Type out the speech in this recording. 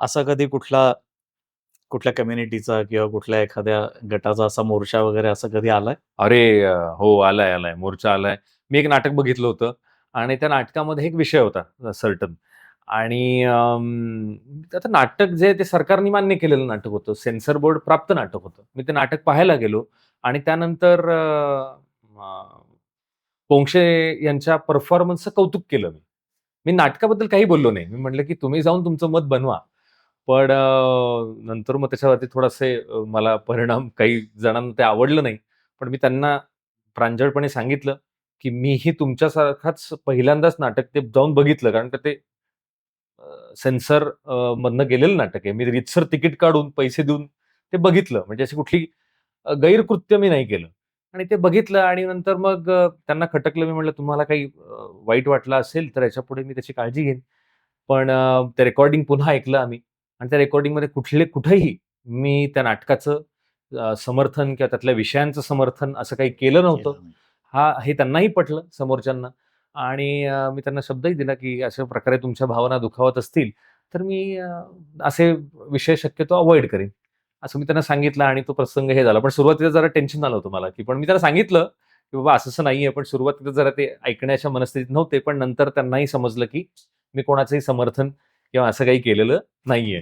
असा कधी कुठला कुठल्या कम्युनिटीचा किंवा कुठल्या एखाद्या गटाचा असा मोर्चा वगैरे असं कधी आलाय? अरे अ, हो आलाय, आलाय. मोर्चा आलाय. मी एक नाटक बघितलं होतं आणि त्या नाटकामध्ये एक विषय होता सर्टन आणि अं, आता नाटक जे ते सरकारने मान्य केलेलं नाटक होतं. सेन्सर बोर्ड प्राप्त नाटक होतं. मी ते नाटक पाहायला गेलो आणि त्यानंतर अ, अ, पोंक्षे यांच्या परफॉर्मन्सचं कौतुक केलं मी. मी नाटकाबद्दल काही बोललो नाही. मी म्हटलं, की तुम्ही जाऊन तुमचं मत बनवा. पण नंतर मग त्याच्यावरती थोडासे मला परिणाम काही जणांना ते आवडलं नाही. पण मी त्यांना प्रांजळपणे सांगितलं, की मीही तुमच्यासारखाच पहिल्यांदाच नाटक ते जाऊन बघितलं. कारण का ते सेन्सर मधनं गेलेलं नाटक आहे. मी रीतसर तिकीट काढून, पैसे देऊन ते बघितलं. म्हणजे अशी कुठली गैरकृत्य मी नाही केलं. आणि ते बघितलं आणि नंतर मग त्यांना खटकलं. मी म्हटलं, "तुम्हाला काही वाईट वाटलं असेल, तर याच्यापुढे मी त्याची काळजी घेईन." पण ते रेकॉर्डिंग पुन्हा ऐकलं आम्ही आणि त्या रेकॉर्डिंगमध्ये कुठले कुठेही मी त्या नाटकाचं समर्थन किंवा त्यातल्या विषयांचं समर्थन असं काही केलं नव्हतं. नाही. हा हे त्यांनाही पटलं समोरच्यांना आणि मी त्यांना शब्दही दिला, की अशा प्रकारे तुमच्या भावना दुखावत असतील, तर मी असे विषय शक्यतो अव्हॉइड करेन. असं मी त्यांना सांगितलं आणि तो प्रसंग हे झाला. पण सुरुवातीला जरा टेन्शन आलं होतं मला, की पण मी त्याला सांगितलं, की बाबा असं-असं नाहीये. पण सुरुवातीला जरा ते ऐकण्याच्या मनस्थितीत नव्हते. पण नंतर त्यांनाही समजलं, की मी कोणाचंही समर्थन किंवा असं काही केलेलं नाहीये.